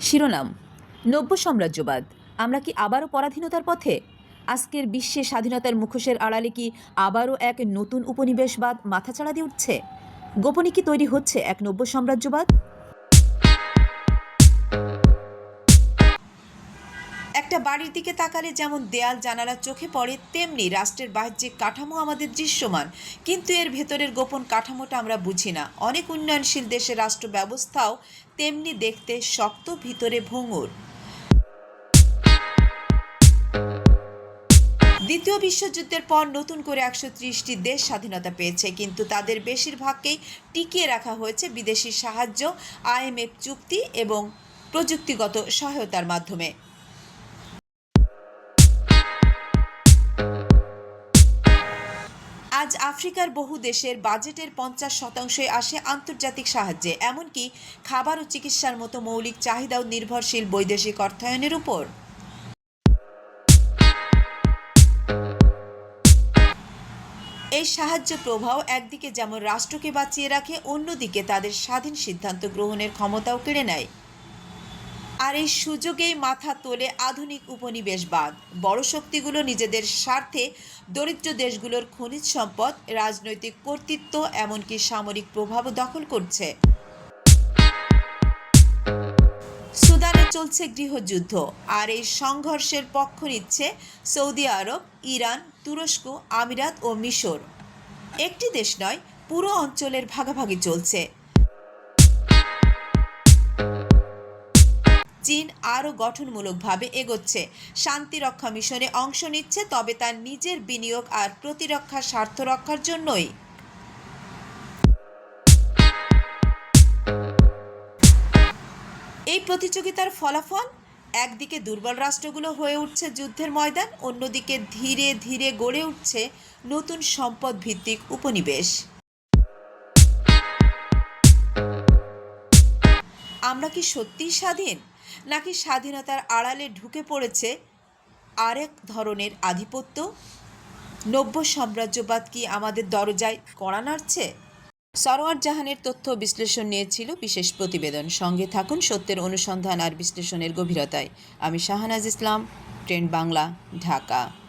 শিরোনাম, নব্য সাম্রাজ্যবাদ, আমরা কি আবারও পরাধীনতার পথে? আজকের বিশ্বে স্বাধীনতার মুখোশের আড়ালে কি আবারও এক নতুন উপনিবেশবাদ মাথাচাড়া দিয়ে উঠছে? গোপনে কি তৈরি হচ্ছে এক নব্য সাম্রাজ্যবাদ? একটা বাড়ির দিকে তাকালে যেমন দেয়াল, জানালা চোখে পড়ে, তেমনি রাষ্ট্রের বাহ্যিক কাঠামো আমাদের দৃশ্যমান। কিন্তু এর ভেতরের গোপন কাঠামোটা আমরা বুঝি না। অনেক উন্নয়নশীল দেশের রাষ্ট্র ব্যবস্থাও তেমনি দেখতে শক্ত, ভিতরে ভঙ্গুর। দ্বিতীয় বিশ্বযুদ্ধের পর নতুন করে একশো ত্রিশটি দেশ স্বাধীনতা পেয়েছে, কিন্তু তাদের বেশিরভাগকেই টিকিয়ে রাখা হয়েছে বিদেশি সাহায্য আইএমএফ চুক্তি এবং প্রযুক্তিগত সহায়তার মাধ্যমে। আজ আফ্রিকার বহু দেশের বাজেটের পঞ্চাশ শতাংশই আসে আন্তর্জাতিক সাহায্যে, এমনকি খাবার ও চিকিৎসার মতো মৌলিক চাহিদাও নির্ভরশীল বৈদেশিক অর্থায়নের উপর। এই সাহায্য প্রভাব একদিকে যেমন রাষ্ট্রকে বাঁচিয়ে রাখে, অন্যদিকে তাদের স্বাধীন সিদ্ধান্ত গ্রহণের ক্ষমতাও কেড়ে নেয়। আর এই সুযোগেই মাথা তোলে আধুনিক উপনিবেশবাদ। বড় শক্তিগুলো নিজেদের স্বার্থে দরিদ্র দেশগুলোর খনিজ সম্পদ, রাজনৈতিক কর্তৃত্ব, এমনকি সামরিক প্রভাবও দখল করছে। সুদানে চলছে গৃহযুদ্ধ, আর এই সংঘর্ষের পক্ষ নিচ্ছে সৌদি আরব, ইরান, তুরস্ক, আমিরাত ও মিশর। একটি দেশ নয়, পুরো অঞ্চলের ভাগাভাগি চলছে। চীন আরও গঠনমূলকভাবে এগোচ্ছে। শান্তিরক্ষা মিশনে অংশ নিচ্ছে, তবে তার নিজের বিনিয়োগ আর প্রতিরক্ষা স্বার্থ রক্ষার জন্যই। এই প্রতিযোগিতার ফলাফল? একদিকে দুর্বল রাষ্ট্রগুলো হয়ে উঠছে যুদ্ধের ময়দান, অন্যদিকে ধীরে ধীরে গড়ে উঠছে নতুন সম্পদ ভিত্তিক উপনিবেশ। আমরা কি সত্যিই স্বাধীন? নাকি স্বাধীনতার আড়ালে ঢুকে পড়েছে আরেক ধরনের আধিপত্য? নব্য সাম্রাজ্যবাদ কি আমাদের দরজায় কড়া নাড়ছে? সরোয়ার জাহানের তথ্য বিশ্লেষণ নিয়েছিল বিশেষ প্রতিবেদন। সঙ্গে থাকুন সত্যের অনুসন্ধান আর বিশ্লেষণের গভীরতায়। আমি শাহনাজ ইসলাম ট্রেন্ড বাংলা, ঢাকা।